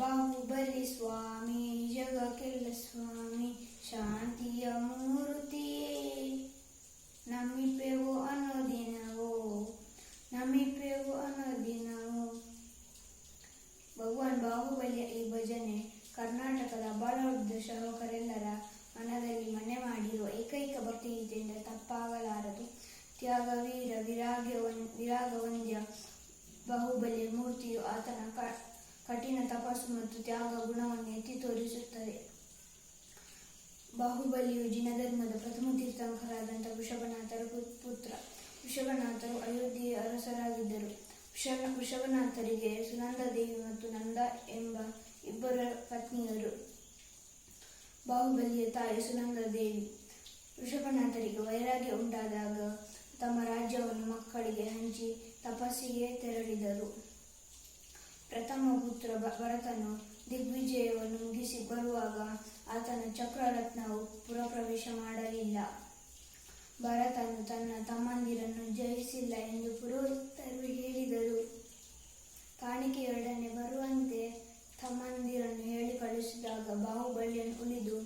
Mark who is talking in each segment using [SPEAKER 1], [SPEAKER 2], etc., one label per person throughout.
[SPEAKER 1] ಬಾಹುಬಲಿ ಸ್ವಾಮಿ, ಜಗಕ್ಕೆಲ್ಲ ಸ್ವಾಮಿ, ಶಾಂತಿಯ ಮೂರ್ತಿಯೇ ನಮಿಪೆವು ಅನ್ನೋ ದಿನವೋ ನಮ್ಮಿಪ್ಪೆವು ಅನ್ನೋ ದಿನವೋ. ಭಗವಾನ್ ಬಾಹುಬಲಿಯ ಈ ಭಜನೆ ಕರ್ನಾಟಕದ ಬಾಲವೃದ್ಧ ಶ್ರಾವಕರೆಲ್ಲರ ಮನದಲ್ಲಿ ಮನೆ ಮಾಡಿರುವ ಏಕೈಕ ಭಕ್ತಿಗೀತೆಯಿಂದ ತಪ್ಪಾಗಲಾರದು. ತ್ಯಾಗವೀರ ವಿರಾಗ ವಂದ್ಯ ಬಾಹುಬಲಿಯ ಮೂರ್ತಿಯು ಆತನ ಕ- ಕಠಿಣ ತಪಸ್ಸು ಮತ್ತು ತ್ಯಾಗ ಗುಣವನ್ನು ಎತ್ತಿ ತೋರಿಸುತ್ತದೆ. ಬಾಹುಬಲಿಯು ಜಿನಧರ್ಮದ ಪ್ರಥಮ ತೀರ್ಥಂಕರಾದಂಥ ವೃಷಭನಾಥರ ಪುತ್ರ. ವೃಷಭನಾಥರು ಅಯೋಧ್ಯೆಯ ಅರಸರಾಗಿದ್ದರು. ವೃಷಭ ವೃಷಭನಾಥರಿಗೆ ಸುನಂದದೇವಿ ಮತ್ತು ನಂದ ಎಂಬ ಇಬ್ಬರ ಪತ್ನಿಯರು. ಬಾಹುಬಲಿಯ ತಾಯಿ ಸುನಂದದೇವಿ ವೃಷಭನಾಥರಿಗೆ ವೈರಾಗ್ಯ ಉಂಟಾದಾಗ ತಮ್ಮ ರಾಜ್ಯವನ್ನು ಮಕ್ಕಳಿಗೆ ಹಂಚಿ ತಪಸ್ಸಿಗೆ ತೆರಳಿದರು. ಪ್ರಥಮ ಪುತ್ರ ಭರತನು ದಿಗ್ವಿಜಯವನ್ನು ಮುಗಿಸಿ ಬರುವಾಗ ಆತನ ಚಕ್ರರತ್ನವು ಪುರಪ್ರವೇಶ ಮಾಡಲಿಲ್ಲ. ಭರತನು ತನ್ನ ತಮ್ಮಂದಿರನ್ನು ಜಯಿಸಿಲ್ಲ ಎಂದು ಪುರೋಹಿತರು ಹೇಳಿದರು. ಕಾಣಿಕೆಯೊಡನೆ ಬರುವಂತೆ ತಮ್ಮಂದಿರನ್ನು ಹೇಳಿ ಕಳಿಸಿದಾಗ ಬಾಹುಬಲಿಯನ್ನು ಉಳಿದು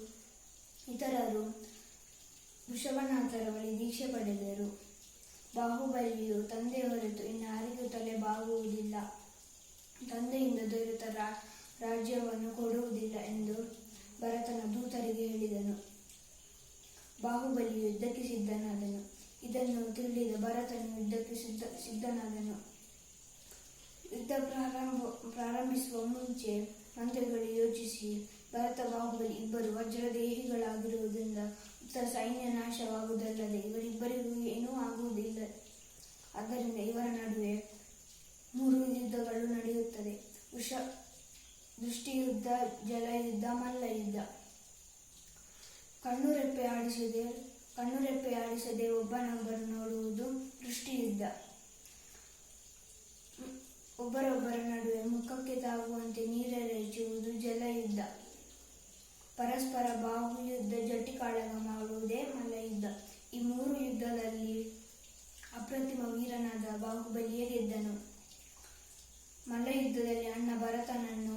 [SPEAKER 1] ಇತರರು ವೃಷಭನಾಥರ ಬಳಿ ದೀಕ್ಷೆ ಪಡೆದರು. ಬಾಹುಬಲಿಯು ತಂದೆ ಹೊರತು ಬಾಗುವುದಿಲ್ಲ ತಂದೆಯಿಂದ ದೊರೆತ ರಾಜ್ಯವನ್ನು ಕೊಡುವುದಿಲ್ಲ ಎಂದು ಭರತನ ದೂತರಿಗೆ ಹೇಳಿದನು. ಬಾಹುಬಲಿ ಯುದ್ಧಕ್ಕೆ ಸಿದ್ಧನಾದನು. ಇದನ್ನು ತಿಳಿದ ಭರತನು ಯುದ್ಧಕ್ಕೆ ಸಿದ್ಧ, ಸಿದ್ಧನಾದನು. ಯುದ್ಧ ಪ್ರಾರಂಭ, ಪ್ರಾರಂಭಿಸುವ ಮುಂಚೆ ಮಂತ್ರಿಗಳು ಯೋಚಿಸಿ, ಭರತ, ಬಾಹುಬಲಿ ಇಬ್ಬರು ವಜ್ರದೇಹಿಗಳಾಗಿರುವುದರಿಂದ ಉತ್ತರ ಸೈನ್ಯ ನಾಶವಾಗುವುದಲ್ಲದೆ ಇವರಿಬ್ಬರಿಗೂ ಏನೂ ಆಗುವುದಿಲ್ಲ. ಆದ್ದರಿಂದ ಇವರ ನಡುವೆ ವೃಷ ದೃಷ್ಟಿಯುದ್ಧ, ಜಲಯುದ್ಧ, ಮಲ್ಲಯುದ್ಧ. ಕಣ್ಣುರೆಪ್ಪೆ ಆಡಿಸದೆ ಕಣ್ಣುರೆಪ್ಪೆ ಆಡಿಸದೆ ಒಬ್ಬನೊಬ್ಬರು ನೋಡುವುದು ದೃಷ್ಟಿಯುದ್ಧ. ಒಬ್ಬರೊಬ್ಬರ ನಡುವೆ ಮುಖಕ್ಕೆ ತಾಗುವಂತೆ ನೀರೆರಚುವುದು ಜಲಯುದ್ಧ. ಪರಸ್ಪರ ಬಾಹುಯುದ್ಧ ಜಟಿಕಾಳಗ ಮಾಡುವುದೇ ಮಲ್ಲಯುದ್ಧ. ಈ ಮೂರು ಯುದ್ಧದಲ್ಲಿ ಅಪ್ರತಿಮ ವೀರನಾದ ಬಾಹುಬಲಿಯೇ ಗೆದ್ದನು. ಮಲ್ಲಯುದ್ಧದಲ್ಲಿ ಅಣ್ಣ ಭರತನನ್ನು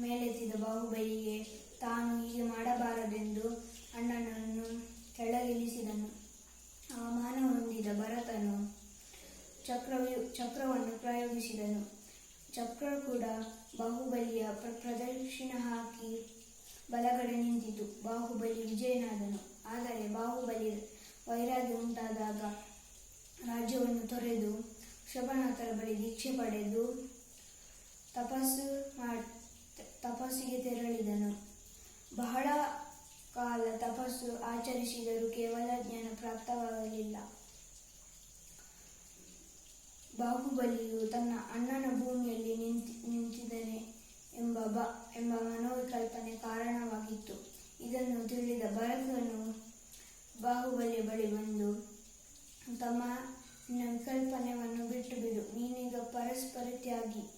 [SPEAKER 1] ಮೇಲೆತ್ತಿದ ಬಾಹುಬಲಿಗೆ ತಾನು ಹೀಗೆ ಮಾಡಬಾರದೆಂದು ಅಣ್ಣನನ್ನು ಕೆಳಗಿಳಿಸಿದನು. ಮಾನ ಹೊಂದಿದ ಭರತನು ಚಕ್ರವ್ಯೂ ಚಕ್ರವನ್ನು ಪ್ರಯೋಗಿಸಿದನು. ಚಕ್ರ ಕೂಡ ಬಾಹುಬಲಿಯ ಪ್ರ, ಪ್ರದಕ್ಷಿಣ ಹಾಕಿ ಬಲಗಡೆ ನಿಂತಿತು. ಬಾಹುಬಲಿ ವಿಜಯನಾದನು. ಆದರೆ ಬಾಹುಬಲಿ ವೈರಾಗ್ಯ ಉಂಟಾದಾಗ ರಾಜ್ಯವನ್ನು ತೊರೆದು ಶಬನಾಥರ ಬಳಿ ದೀಕ್ಷೆ ಪಡೆದು ತಪಸ್ಸು ತಪಸ್ಸಿಗೆ ತೆರಳಿದನು. ಬಹಳ ಕಾಲ ತಪಸ್ಸು ಆಚರಿಸಿದರೂ ಕೇವಲ ಜ್ಞಾನ ಪ್ರಾಪ್ತವಾಗಲಿಲ್ಲ. ಬಾಹುಬಲಿಯು ತನ್ನ ಅಣ್ಣನ ಭೂಮಿಯಲ್ಲಿ ನಿಂತಿ, ನಿಂತಿದ್ದಾನೆ ಎಂಬ ಬ, ಎಂಬ ಮನೋವಿಕಲ್ಪನೆ ಕಾರಣವಾಗಿತ್ತು. ಇದನ್ನು ತಿಳಿದ ಭರತನು ಬಾಹುಬಲಿಯ ಬಳಿ ಬಂದು, ತಮ್ಮ ವಿಕಲ್ಪನೆಯನ್ನು ಬಿಟ್ಟು ಬಿಡು. ನೀನೀಗ ಪರಸ್ಪರ ತ್ಯಾಗಿ.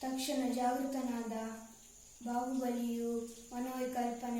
[SPEAKER 1] ತಕ್ಷಣ ಜಾಗೃತನಾದ ಬಾಹುಬಲಿಯು ಮನೋವಿಕಲ್ಪನೆಯನ್ನು